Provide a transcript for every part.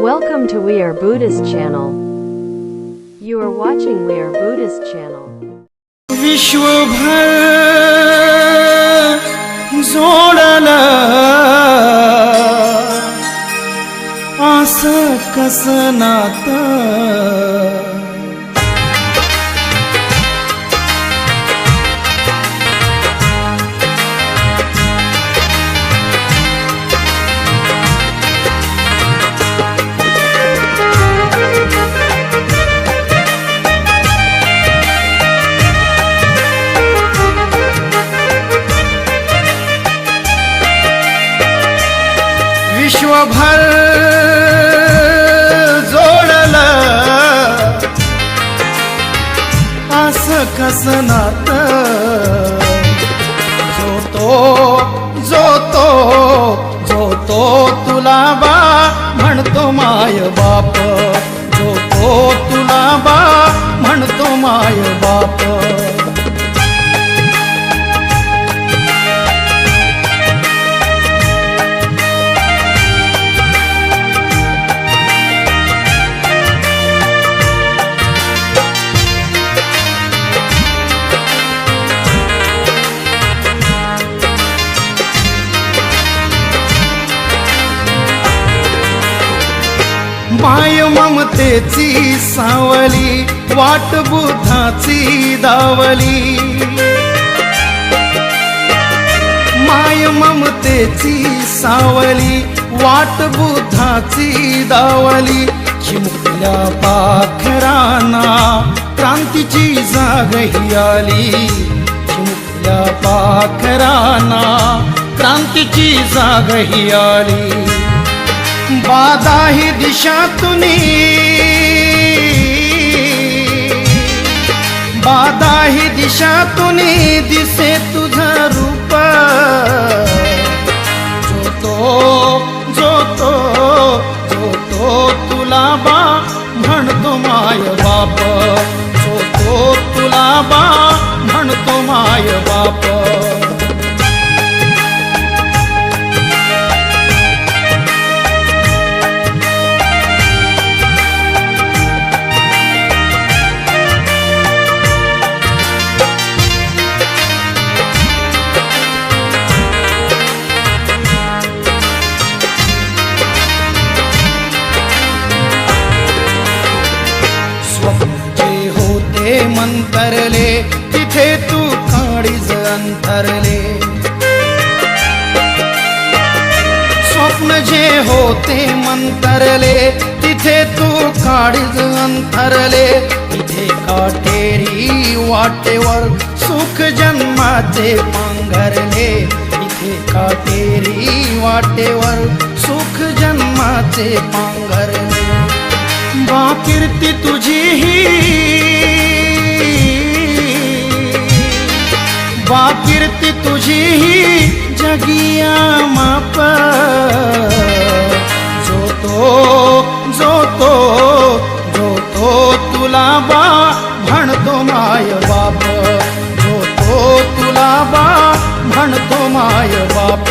Welcome to We Are Buddhist channel. You are watching We Are Buddhist channel. विश्वभर जोडल असं कस भर जोडलं. असं कस नात जो तो जो तो जो तो तुला बा म्हणतो माय बाप. जो तो तुला बा म्हणतो माय बाप. माय ममतेची सावली वाट बुधाची दावली. माय ममतेची सावली वाट बुधाची दावली. चिमुकल्या पाखराना क्रांतीची जाग ही आली. चिमुकल्या पाखराना क्रांतीची जाग ही आली. बाधा ही दिशातून बाधा ही दिशातून दिसे तुझं रूप जो तो जो तो जो तो तुला बा म्हणतो माय बाप जो तो तुला बा म्हणतो माय बाप मंतरले तिथे तू काळीज अंतरले. स्वप्न जे होते मंतरले तिथे तू काळीज अंतरले. तिथे काटेरी वाटेवर सुख जन्माचे पांघरले. तिथे काटेरी वाटेवर सुख जन्माचे पांघरले. बा कीर्ती तुझी ही बा कीर्ती तुझी ही जगिया माप जो तो जो तो जो तो तुला बा म्हणतो माय बाप. जो तो तुला बा म्हणतो माय बाप.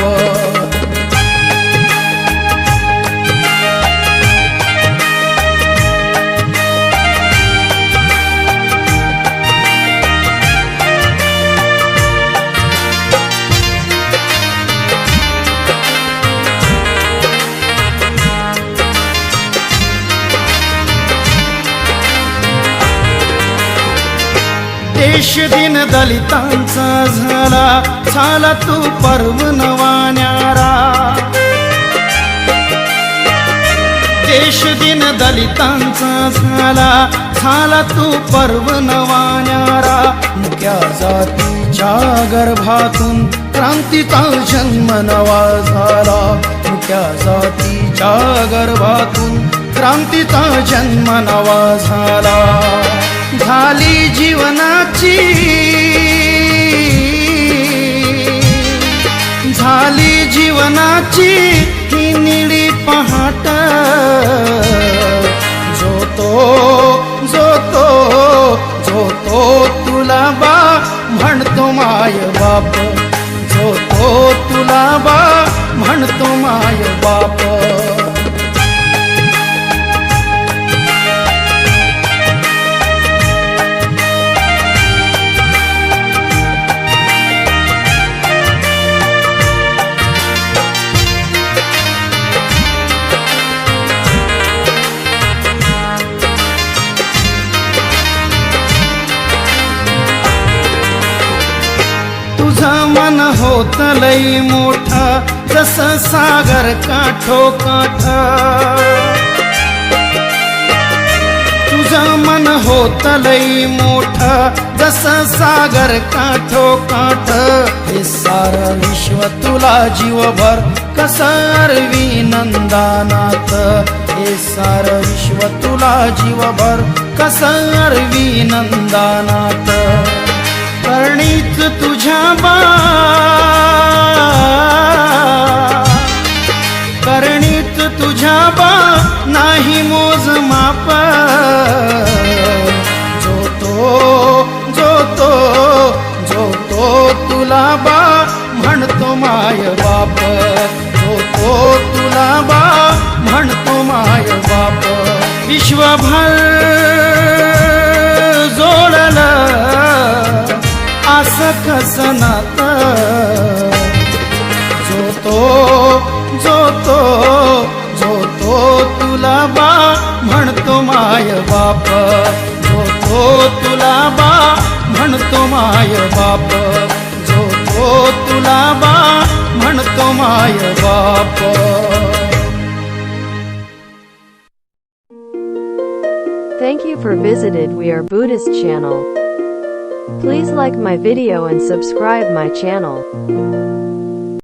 देश दिन दलितांचा झाला झाला तू पर्व नवान्यारा. देश दिन दलितांचा झाला झाला तू पर्व नवान्यारा. मुक्या जातीच्या गर्भातून क्रांतीचा जन्म नवा झाला. मुक्या जातीच्या गर्भातून क्रांतीचा जन्म नवा झाला. झाली जीवनाची. झाली जीवनाची ही निळी पहाट. तुझं मन होत लई मोठ जस सागर काठो काठ. तुझं मन होत लई मोठ जस सागर काठो काठ. हे सार विश्व तुला जीवभर कस अरवी नंदानात हे सार विश्व तुला जीवभर कस अरवी तुझ्या बा करणीत तुझ्या बा नाही मोज माप जो तो जो तो जो तो तुला बा म्हणतो माय बाप. जो तो तुला बा म्हणतो माय बाप. विश्वभर आस कसनात जो तो जो तो जो तो तुला बा म्हणतो माय बाप। जो तो तुला बा म्हणतो माय बाप। जो तो तुला बा म्हणतो माय बाप। Thank you for visited We Are Buddhist channel. Please like my video and subscribe my channel.